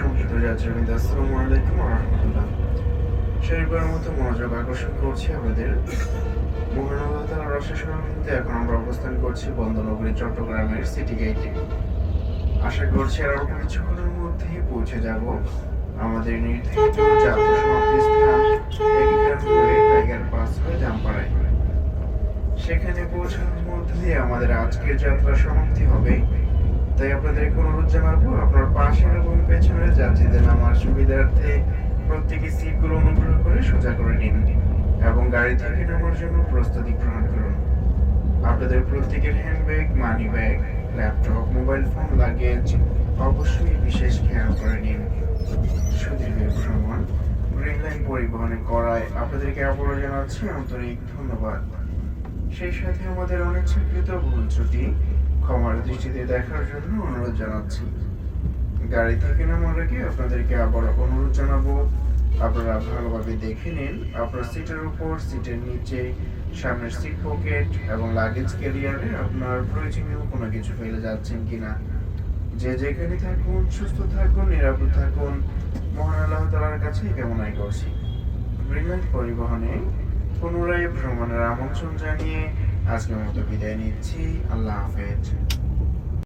সংহিত যাত্রীবৃন্দ আসসালামু আলাইকুম রহমতুল্লাহ। শেষবারের মতো মনোযোগ আকর্ষণ করছি আমাদের মহান আল্লাহ তাআলার অশেষ রহমতে এখন আমরা অবস্থান করছি বন্দনগরী চট্টগ্রামের সিটি গেটে। আশা করছি আর অল্প কিছুক্ষণের মধ্যেই পৌঁছে যাব আমাদের নির্ধারিত যাত্রা সমাপ্তি টাইগার পাস হয়ে জামপাড়ায়। সেখানে পৌঁছানোর মধ্যে দিয়ে আমাদের আজকের যাত্রা সমাপ্তি হবে। তাই আপনাদেরকে অনুরোধ জানাব আপনার পাশের এবং সুবিধার্থে প্রত্যেকে সিটগুলো অনুগ্রহ করে সোজা করে নিন এবং গাড়ি থেকে নামার জন্য প্রস্তুতি গ্রহণ করুন। আপনাদের প্রত্যেকের handbag money bag laptop mobile phone luggage অবশ্যই বিশেষ খেয়াল করে নিন। সুদীর্ঘ ভ্রমণ গ্রিন লাইন পরিবহনে করায় আপনাদেরকে আবারও জানাচ্ছি আন্তরিক ধন্যবাদ। সেই সাথে আমাদের অনিচ্ছাকৃত ভুল ত্রুটি ক্ষমার দৃষ্টিতে দেখার জন্য অনুরোধ জানাচ্ছি। গাড়ি থেকে নামার আগে আপনাদেরকে আবার অনুরোধ জানাব, আপনারা ভালোভাবে দেখে নিন। আপনার সিটের উপর, সিটের নিচে, সামনের সিট পকেট এবং লাগেজ ক্যারিয়ারে আপনার প্রয়োজনীয় কোনো কিছু ফেলে যাচ্ছেন কিনা। যে যেখানে থাকুন, সুস্থ থাকুন, নিরাপদ থাকুন। মহান আল্লাহ তালার কাছে কামনাই করছি। গ্রিনল্যান্ড পরিবহনে পুনরায় ভ্রমণের আমন্ত্রণ জানিয়ে আজকের মতো বিদায় নিচ্ছি। আল্লাহ হাফেজ।